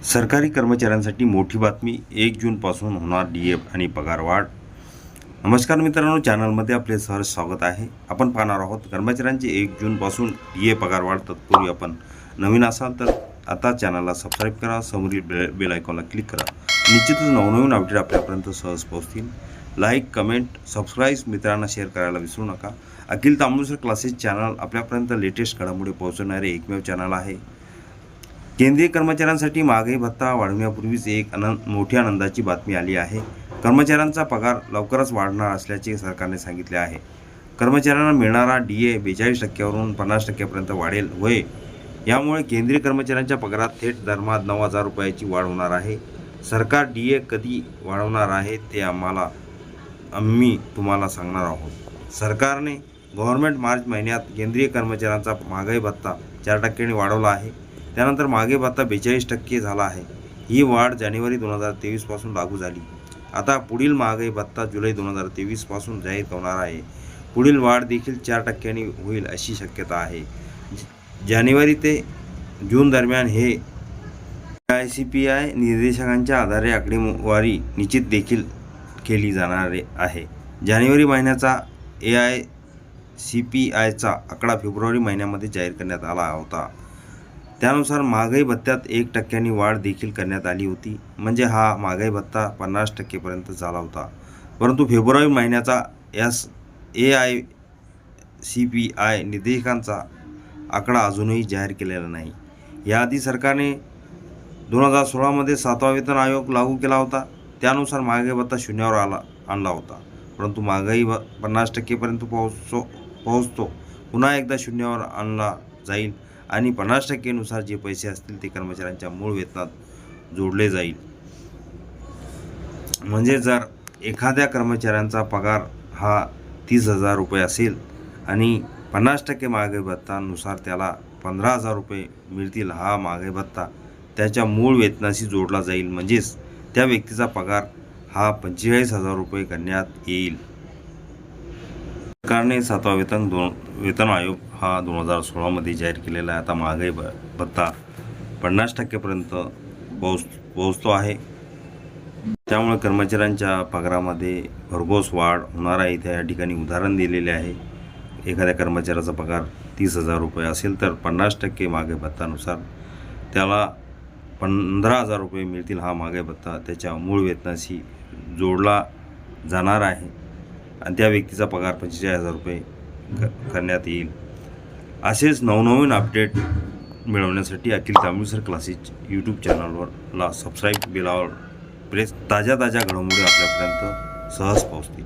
सरकारी कर्मचाऱ्यांसाठी मोठी बातमी एक जूनपासून होणार डी एफ आणि पगार वाढ. नमस्कार मित्रांनो चॅनलमध्ये आपले सहर्ष स्वागत आहे. आपण पाहणार आहोत कर्मचाऱ्यांचे एक जूनपासून डी ए पगार वाढ तत्पूर्वी आपण नवीन असाल तर आता चॅनलला सबस्क्राईब करा समोरील बे बेल आयकॉनला क्लिक करा. निश्चितच नवनवीन अपडेट आपल्यापर्यंत सहज पोहोचतील. लाईक कमेंट सबस्क्राईब मित्रांना शेअर करायला विसरू नका. अखिल तांबूसर क्लासेस चॅनल आपल्यापर्यंत लेटेस्ट घडामोडी पोहोचवणारे एकमेव चॅनल आहे. केंद्रीय कर्मचाऱ्यांसाठी महागाई भत्ता वाढवण्यापूर्वीच एक आनंद मोठी आनंदाची बातमी आली आहे. कर्मचाऱ्यांचा पगार लवकरच वाढणार असल्याचे सरकारने सांगितले आहे. कर्मचाऱ्यांना मिळणारा डी ए बेचाळीस टक्क्यावरून पन्नास टक्क्यापर्यंत वाढेल होय यामुळे केंद्रीय कर्मचाऱ्यांच्या पगारात थेट दरमहा नऊ हजार रुपयाची वाढ होणार आहे. सरकार डी ए कधी वाढवणार आहे ते आम्हाला आम्ही तुम्हाला सांगणार आहोत. सरकारने गव्हर्नमेंट मार्च महिन्यात केंद्रीय कर्मचाऱ्यांचा महागाई भत्ता चार टक्क्यांनी वाढवला आहे. त्यानंतर मागे भत्ता बेचाळीस टक्के झाला आहे. ही वाढ जानेवारी दोन हजार तेवीसपासून लागू झाली. आता पुढील महागाई भत्ता जुलै दोन हजार तेवीसपासून जाहीर होणार आहे. पुढील वाढ देखील चार टक्क्यांनी होईल अशी शक्यता आहे. जानेवारी ते जून दरम्यान हे आय सी पी आय निर्देशकांच्या आधारे आकडेवारी निश्चित देखील केली जाणार आहे. जानेवारी महिन्याचा ए आय सी पी आयचा आकडा फेब्रुवारी महिन्यामध्ये जाहीर करण्यात आला होता. त्यानुसार महागाई भत्त्यात एक टक्क्यांनी वाढ देखील करण्यात आली होती. म्हणजे हा महागाई भत्ता पन्नास टक्केपर्यंत झाला होता. परंतु फेब्रुवारी महिन्याचा S A I C P I निर्देशकांचा आकडा अजूनही जाहीर केलेला नाही. याआधी सरकारने दोन हजार सोळामध्ये सातवा वेतन आयोग लागू केला होता. त्यानुसार महागाई भत्ता शून्यावर आला आणला होता. परंतु महागाई भ पन्नास टक्केपर्यंत पोहोचतो पोहोचतो. पुन्हा एकदा शून्यावर आणला जाईल. आणि पन्नास टक्केनुसार जे पैसे असतील ते कर्मचाऱ्यांच्या मूळ वेतनात जोडले जाईल. म्हणजे जर एखाद्या कर्मचाऱ्यांचा पगार हा तीस हजार रुपये असेल आणि पन्नास टक्के महागाई भत्तानुसार त्याला पंधरा हजार रुपये मिळतील हा महागाई भत्ता त्याच्या मूळ वेतनाशी जोडला जाईल. म्हणजेच त्या व्यक्तीचा पगार हा पंचेचाळीस हजार रुपये करण्यात येईल. सरकारने सातवा वेतन दोन वेतन आयोग हा दोन हजार सोळामध्ये जाहीर केलेला आहे. आता महागाई भ भत्ता पन्नास टक्केपर्यंत पोहोच पोहोचतो आहे. त्यामुळे कर्मचाऱ्यांच्या पगारामध्ये भरघोस वाढ होणार आहे. त्या ठिकाणी उदाहरण दिलेले आहे. एखाद्या कर्मचाऱ्याचा पगार तीस हजार रुपये असेल तर पन्नास टक्के मागे भत्तानुसार त्याला पंधरा हजार रुपये मिळतील हा मागे भत्ता त्याच्या मूळ वेतनाशी जोडला जाणार आहे. आणि त्या व्यक्तीचा पगार पंचेचाळीस हजार रुपये क करण्यात येईल. असेच नवनवीन अपडेट मिळवण्यासाठी अखिल तामिळसर क्लासेस यूट्यूब चॅनलवर ला सबस्क्राईब बेलावर प्रेस ताज्या ताज्या घडामोडी आपल्यापर्यंत सहज पोहोचतील.